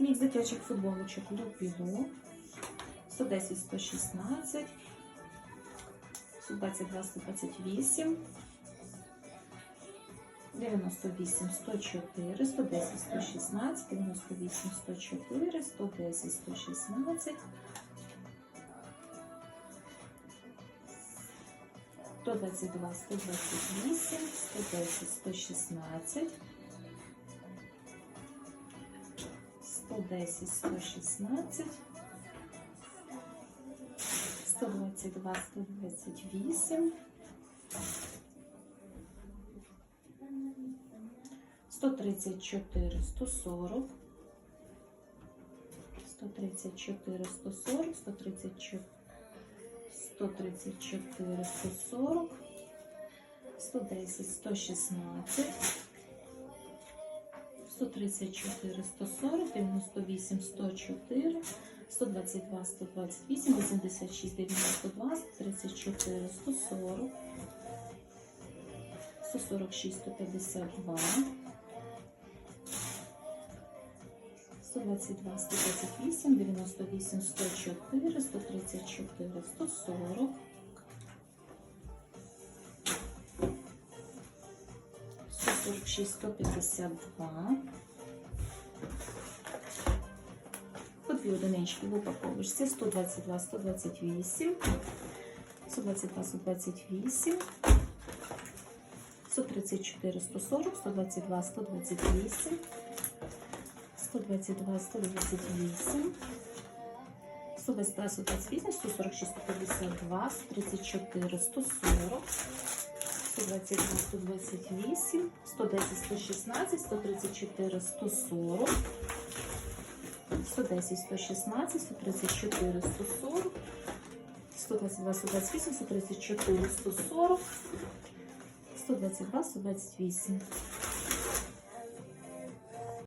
Мікс дитячих футболочок Лупіло. 110, 116, 122, 128, 98, 104, 110, 116, 98, 104, 110, 116, 122, 128, 110, 116, 110, 116, 122, 128, 134, 140, 134, 140, 134, 134, 140, 110, 116, 134, 140, 98, 104, 122, 128, 86, 92, 134, 140, 146, 152, 122, 128, 98, 104, 134, 140, 146, 152. По дві одинички в упаковочці 122, 128, 122, 128, 134, 140, 122, 128, 122, 128, 122, 128, 146, 152, 134, 140, 122, 128, 110, 116, 134, 140, 110, 116, 134, 140, 122, 128, 134, 140, 122, 128.